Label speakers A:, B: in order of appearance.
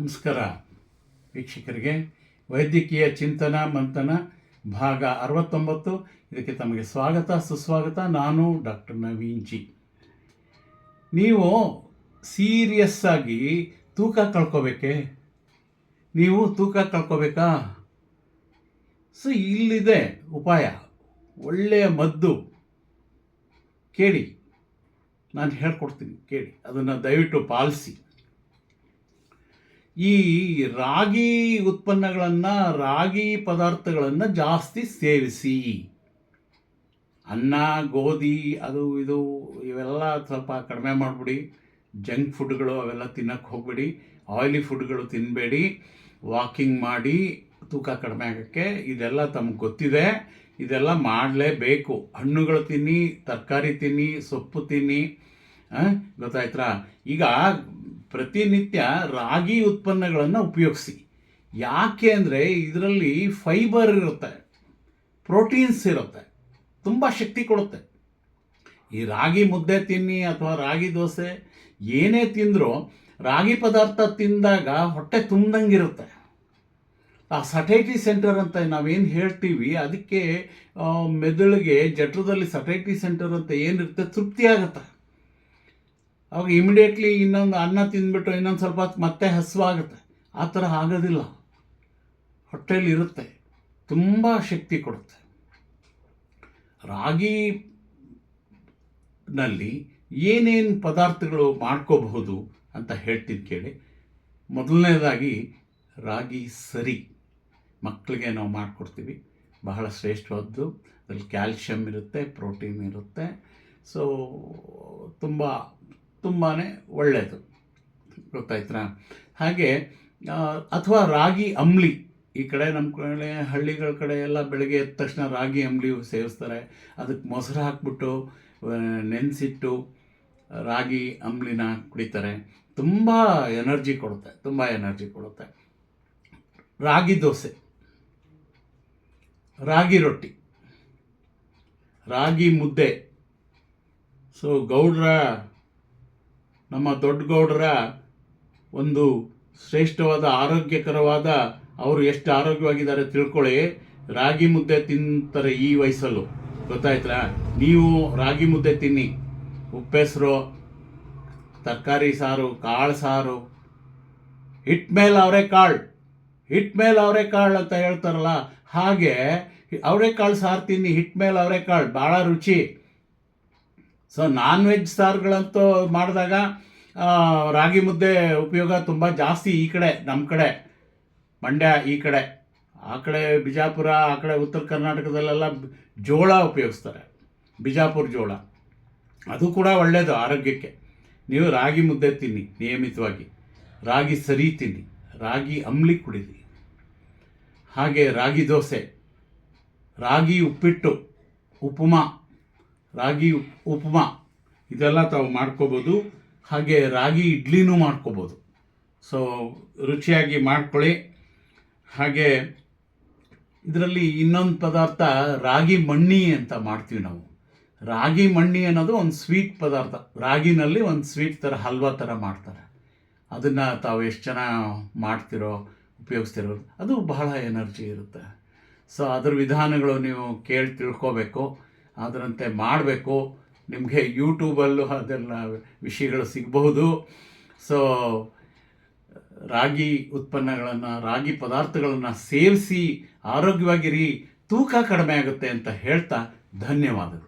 A: ನಮಸ್ಕಾರ. ವೀಕ್ಷಕರಿಗೆ, ವೈದ್ಯಕೀಯ ಚಿಂತನ ಮಂಥನ ಭಾಗ ಅರವತ್ತೊಂಬತ್ತು. ಇದಕ್ಕೆ ತಮಗೆ ಸ್ವಾಗತ, ಸುಸ್ವಾಗತ. ನಾನು ಡಾಕ್ಟರ್ ನವೀನ್ ನೀವು ಸೀರಿಯಸ್ ಆಗಿ ತೂಕ ಕಳ್ಕೋಬೇಕೆ? ನೀವು ತೂಕ ಕಳ್ಕೋಬೇಕಾ? ಸೊ, ಇಲ್ಲಿದೆ ಉಪಾಯ. ಒಳ್ಳೆಯ ಮದ್ದು. ಕೇಳಿ. ನಾನು ಹೇಳ್ಕೊಡ್ತೀನಿ, ಕೇಳಿ. ಅದನ್ನು ದಯವಿಟ್ಟು ಪಾಲಿಸಿ. ಈ ರಾಗಿ ಉತ್ಪನ್ನಗಳನ್ನು, ರಾಗಿ ಪದಾರ್ಥಗಳನ್ನು ಜಾಸ್ತಿ ಸೇವಿಸಿ. ಅನ್ನ, ಗೋಧಿ, ಅದು ಇದು, ಇವೆಲ್ಲ ಸ್ವಲ್ಪ ಕಡಿಮೆ ಮಾಡಿಬಿಡಿ. ಜಂಕ್ ಫುಡ್ಗಳು ಅವೆಲ್ಲ ತಿನ್ನಕ್ಕೆ ಹೋಗ್ಬೇಡಿ. ಆಯಿಲಿ ಫುಡ್ಗಳು ತಿನ್ನಬೇಡಿ ವಾಕಿಂಗ್ ಮಾಡಿ, ತೂಕ ಕಡಿಮೆ ಆಗೋಕ್ಕೆ ಇದೆಲ್ಲ ತಮಗೆ ಗೊತ್ತಿದೆ. ಇದೆಲ್ಲ ಮಾಡಲೇಬೇಕು. ಹಣ್ಣುಗಳು ತಿನ್ನಿ, ತರಕಾರಿ ತಿನ್ನಿ, ಸೊಪ್ಪು ತಿನ್ನಿ ಗೊತ್ತಾಯ್ತಾ? ಈಗ ಪ್ರತಿನಿತ್ಯ ರಾಗಿ ಉತ್ಪನ್ನಗಳನ್ನು ಉಪಯೋಗಿಸಿ. ಯಾಕೆ ಅಂದರೆ ಇದರಲ್ಲಿ ಫೈಬರ್ ಇರುತ್ತೆ ಪ್ರೋಟೀನ್ಸ್ ಇರುತ್ತೆ, ತುಂಬ ಶಕ್ತಿ ಕೊಡುತ್ತೆ. ಈ ರಾಗಿ ಮುದ್ದೆ ತಿನ್ನಿ ಅಥವಾ ರಾಗಿ ದೋಸೆ ಏನೇ ತಿಂದರೂ ರಾಗಿ ಪದಾರ್ಥ ತಿಂದಾಗ ಹೊಟ್ಟೆ ತುಂಬ್ದಂಗಿರುತ್ತೆ. ಆ ಸಟೈಟಿ ಸೆಂಟರ್ ಅಂತ ನಾವೇನು ಹೇಳ್ತೀವಿ, ಅದಕ್ಕೆ ಮೆದುಳಿಗೆ, ಜಠರದಲ್ಲಿ ಸಟೈಟಿ ಸೆಂಟರ್ ಅಂತ ಏನಿರುತ್ತೆ, ತೃಪ್ತಿ ಆಗುತ್ತೆ. ಅವಾಗ ಇಮಿಡಿಯೇಟ್ಲಿ ಇನ್ನೊಂದು ಅನ್ನ ತಿಂದ್ಬಿಟ್ಟು ಇನ್ನೊಂದು ಸ್ವಲ್ಪ ಹೊತ್ತು ಮತ್ತೆ ಹಸುವಾಗುತ್ತೆ. ಆ ಥರ ಆಗೋದಿಲ್ಲ. ಹೊಟ್ಟೆಯಲ್ಲಿ ಇರುತ್ತೆ. ತುಂಬ ಶಕ್ತಿ ಕೊಡುತ್ತೆ. ರಾಗಿ ನಲ್ಲಿ ಏನೇನು ಪದಾರ್ಥಗಳು ಮಾಡ್ಕೋಬಹುದು ಅಂತ ಹೇಳ್ತಿದ್ದು ಕೇಳಿ. ಮೊದಲನೇದಾಗಿ ರಾಗಿ ಸರಿ ಮಕ್ಕಳಿಗೆ ನಾವು ಮಾಡಿಕೊಡ್ತೀವಿ. ಬಹಳ ಶ್ರೇಷ್ಠವಾದ್ದು ಅದರಲ್ಲಿ ಕ್ಯಾಲ್ಶಿಯಮ್ ಇರುತ್ತೆ, ಪ್ರೋಟೀನ್ ಇರುತ್ತೆ. ಸೊ ತುಂಬ ತುಂಬಾ ಒಳ್ಳೆಯದು ಗೊತ್ತಾಯ್ತಾ ಹಾಗೆ ಅಥವಾ ರಾಗಿ ಅಂಬ್ಲಿ, ಈ ಕಡೆ ನಮ್ಮ ಕಡೆ ಹಳ್ಳಿಗಳ ಕಡೆ ಎಲ್ಲ ಬೆಳಗ್ಗೆ ಎದ್ದ ತಕ್ಷಣ ರಾಗಿ ಅಂಬ್ಲಿ ಸೇವಿಸ್ತಾರೆ. ಅದಕ್ಕೆ ಮೊಸರು ಹಾಕ್ಬಿಟ್ಟು ನೆನೆಸಿಟ್ಟು ರಾಗಿ ಅಂಬ್ಲಿನ ಕುಡಿತಾರೆ. ತುಂಬ ಎನರ್ಜಿ ಕೊಡುತ್ತೆ, ತುಂಬ ಎನರ್ಜಿ ಕೊಡುತ್ತೆ. ರಾಗಿ ದೋಸೆ. ರಾಗಿ ರೊಟ್ಟಿ. ರಾಗಿ ಮುದ್ದೆ. ಸೊ ಗೌಡ್ರ ನಮ್ಮ ದೊಡ್ಡ ಗೌಡರ ಒಂದು ಶ್ರೇಷ್ಠವಾದ, ಆರೋಗ್ಯಕರವಾದ, ಅವರು ಎಷ್ಟು ಆರೋಗ್ಯವಾಗಿದ್ದಾರೆ ತಿಳ್ಕೊಳ್ಳಿ. ರಾಗಿ ಮುದ್ದೆ ತಿಂತಾರೆ ಈ ವಯಸ್ಸಲ್ಲೂ. ಗೊತ್ತಾಯ್ತಾ ನೀವು ರಾಗಿ ಮುದ್ದೆ ತಿನ್ನಿ. ಉಪ್ಪೆಸರು, ತರಕಾರಿ ಸಾರು, ಕಾಳು ಸಾರು. ಹಿಟ್ ಮೇಲೆ ಅವರೆಕಾಳು ಹಿಟ್ ಮೇಲೆ ಅವರೆಕಾಳು ಅಂತ ಹೇಳ್ತಾರಲ್ಲ? ಹಾಗೆ ಅವರೆಕಾಳು ಸಾರು ತಿನ್ನಿ ಹಿಟ್ ಮೇಲೆ ಅವರೆಕಾಳು ಭಾಳ ರುಚಿ. ಸೊ ನಾನ್ ವೆಜ್ ಸಾರುಗಳಂತೂ ಮಾಡಿದಾಗ ರಾಗಿ ಮುದ್ದೆ ಉಪಯೋಗ ತುಂಬ ಜಾಸ್ತಿ ಈ ಕಡೆ ನಮ್ಮ ಕಡೆ, ಮಂಡ್ಯ ಈ ಕಡೆ. ಆ ಕಡೆ ಬಿಜಾಪುರ, ಆ ಕಡೆ ಉತ್ತರ ಕರ್ನಾಟಕದಲ್ಲೆಲ್ಲ ಜೋಳ ಉಪಯೋಗಿಸ್ತಾರೆ. ಬಿಜಾಪುರ ಜೋಳ. ಅದು ಕೂಡ ಒಳ್ಳೆಯದು ಆರೋಗ್ಯಕ್ಕೆ. ನೀವು ರಾಗಿ ಮುದ್ದೆ ತಿನ್ನಿ, ನಿಯಮಿತವಾಗಿ. ರಾಗಿ ಸರಿ ತಿನ್ನಿ, ರಾಗಿ ಅಂಬ್ಲಿ ಕುಡೀರಿ ಹಾಗೆ ರಾಗಿ ದೋಸೆ, ರಾಗಿ ಉಪ್ಪಿಟ್ಟು, ಉಪಮಾ. ರಾಗಿ ಉಪ್ಮಾ, ಇದೆಲ್ಲ ತಾವು ಮಾಡ್ಕೋಬೋದು. ಹಾಗೆ ರಾಗಿ ಇಡ್ಲಿನೂ ಮಾಡ್ಕೋಬೋದು. ಸೊ ರುಚಿಯಾಗಿ ಮಾಡ್ಕೊಳ್ಳಿ. ಹಾಗೆ ಇದರಲ್ಲಿ ಇನ್ನೊಂದು ಪದಾರ್ಥ ರಾಗಿ ಮಣ್ಣಿ ಅಂತ ಮಾಡ್ತೀವಿ ನಾವು. ರಾಗಿ ಮಣ್ಣಿ ಅನ್ನೋದು ಒಂದು ಸ್ವೀಟ್ ಪದಾರ್ಥ. ರಾಗಿನಲ್ಲಿ ಒಂದು ಸ್ವೀಟ್ ಥರ, ಹಲ್ವಾ ಥರ ಮಾಡ್ತಾರೆ. ಅದನ್ನು ತಾವು ಎಷ್ಟು ಜನ ಮಾಡ್ತಿರೋ, ಉಪಯೋಗಿಸ್ತಿರೋ, ಅದು ಬಹಳ ಎನರ್ಜಿ ಇರುತ್ತೆ. ಸೊ ಅದ್ರ ವಿಧಾನಗಳು ನೀವು ಕೇಳಿ ತಿಳ್ಕೋಬೇಕು. ಅದರಂತೆ ಮಾಡಬೇಕು. ನಿಮಗೆ ಯೂಟ್ಯೂಬಲ್ಲೂ ಅದೆಲ್ಲ ವಿಷಯಗಳು ಸಿಗಬಹುದು. ಸೊ ರಾಗಿ ಉತ್ಪನ್ನಗಳನ್ನು, ರಾಗಿ ಪದಾರ್ಥಗಳನ್ನು ಸೇವಿಸಿ ಆರೋಗ್ಯವಾಗಿರಿ, ತೂಕ ಕಡಿಮೆ ಆಗುತ್ತೆ ಅಂತ ಹೇಳ್ತಾ ಧನ್ಯವಾದಗಳು.